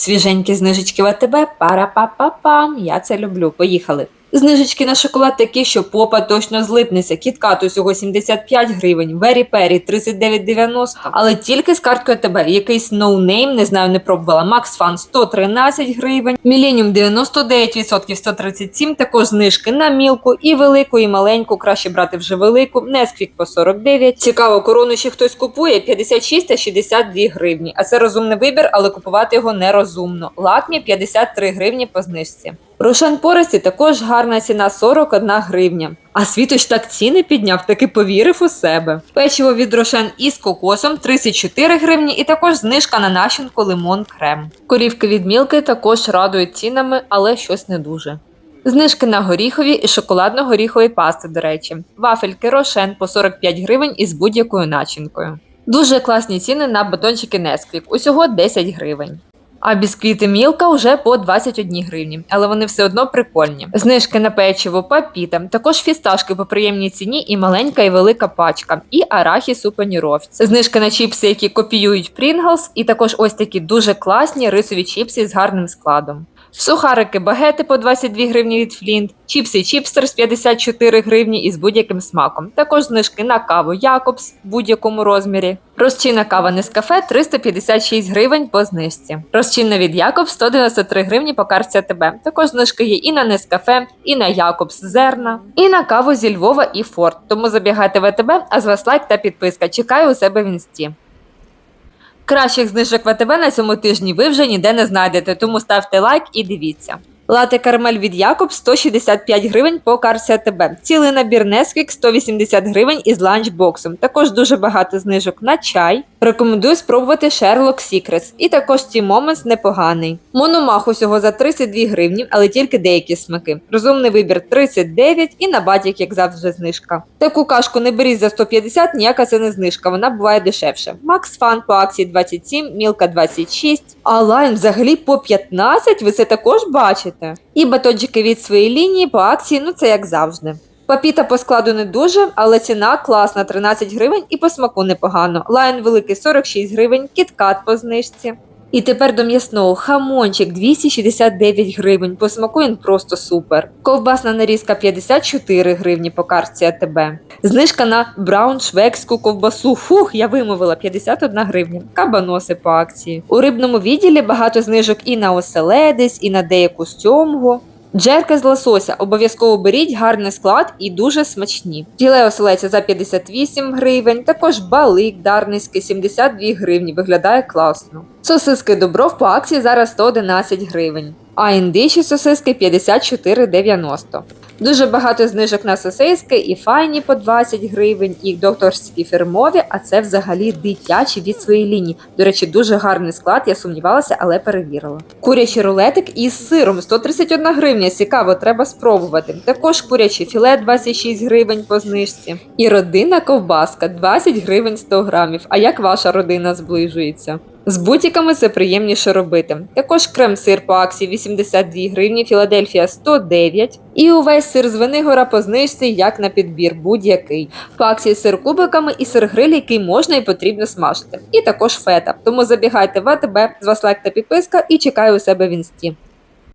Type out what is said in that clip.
Свіженькі знижечки в АТБ, пара-па-па-пам, я це люблю, поїхали. Знижечки на шоколад такі, що попа точно злипнеться. Кіткат усього 75 гривень, Вері Пері 39,90. Але тільки з карткою АТБ. Якийсь ноунейм, не знаю, не пробувала. Макс Фан 113 гривень, Міленіум 99%, 137, також знижки на мілку і велику, і маленьку. Краще брати вже велику. Несквік по 49. Цікаво, корону ще хтось купує 56 та 62 гривні. А це розумний вибір, але купувати його нерозумно. Лакмі 53 гривні по знижці. Рошен Порості також гарна ціна 41 гривня. А світоч так ціни підняв, таки повірив у себе. Печиво від Рошен із кокосом 34 гривні і також знижка на начинку лимон крем. Корівки від мілки також радують цінами, але щось не дуже. Знижки на горіхові і шоколадно-горіхові пасти, до речі. Вафельки Рошен по 45 гривень із будь-якою начинкою. Дуже класні ціни на батончики Несквік, усього 10 гривень. А бісквіти Мілка вже по 21 гривні, але вони все одно прикольні. Знижки на печиво папіта, також фісташки по приємній ціні і маленька і велика пачка, і арахіс у паніровці. Знижки на чіпси, які копіюють Pringles, і також ось такі дуже класні рисові чіпси з гарним складом. Сухарики багети по 22 гривні від Флінт, чіпси Чіпстерс 54 гривні із будь-яким смаком. Також знижки на каву Якобс в будь-якому розмірі. Розчинна кава Нескафе 356 гривень по знижці. Розчинна від Якобс 193 гривні по карті АТБ. Також знижки є і на Нескафе, і на Якобс зерна, і на каву зі Львова і Форт. Тому забігайте в АТБ, а з вас лайк та підписка. Чекаю у себе в інсті. Кращих знижок ВТБ на цьому тижні ви вже ніде не знайдете, тому ставте лайк і дивіться. Лате карамель від Якоб 165 гривень по карті АТБ. Цілий набір Несквік 180 гривень із ланчбоксом. Також дуже багато знижок на чай. Рекомендую спробувати Sherlock Secrets. І також ті Moments непоганий. Мономах усього за 32 гривні, але тільки деякі смаки. Розумний вибір 39 і на батік, як завжди, знижка. Таку кашку не беріть за 150, ніяка це не знижка, вона буває дешевше. Max Fun по акції 27, Мілка 26, а лайн взагалі по 15, ви це також бачите. І батончики від своєї лінії по акції, ну це як завжди. Папіта по складу не дуже, але ціна класна 13 гривень і по смаку непогано. Лайн великий 46 гривень, кіткат по знижці. І тепер до м'ясного хамончик 269 гривень. По смаку він просто супер. Ковбасна нарізка 54 гривні по картці АТБ. Знижка на браун швекську ковбасу. Фух, я вимовила 51 гривня. Кабаноси по акції. У рибному відділі багато знижок і на оселедець, і на деяку сьомгу. Джерка з лосося обов'язково беріть гарний склад і дуже смачні. Філе оселеця за 58 гривень, також балик дарницький 72 гривні. Виглядає класно. Сосиски добров по акції зараз 111 гривень. А індичі сосиски 54,90. Дуже багато знижок на сосиски і файні по 20 гривень, і докторські фірмові, а це взагалі дитячі від своєї лінії. До речі, дуже гарний склад, я сумнівалася, але перевірила. Курячий рулетик із сиром 131 гривня. Цікаво, треба спробувати. Також куряче філе 26 гривень по знижці. І родинна ковбаска 20 гривень 100 грамів. А як ваша родина зближується? З бутіками це приємніше робити. Також крем-сир по акції 82 гривні, Філадельфія 109. І увесь сир з Венигора по знижці, як на підбір, будь-який. По акції сир кубиками і сир гриль, який можна і потрібно смажити. І також фета. Тому забігайте в АТБ, з вас лайк та підписка і чекаю у себе в інсті.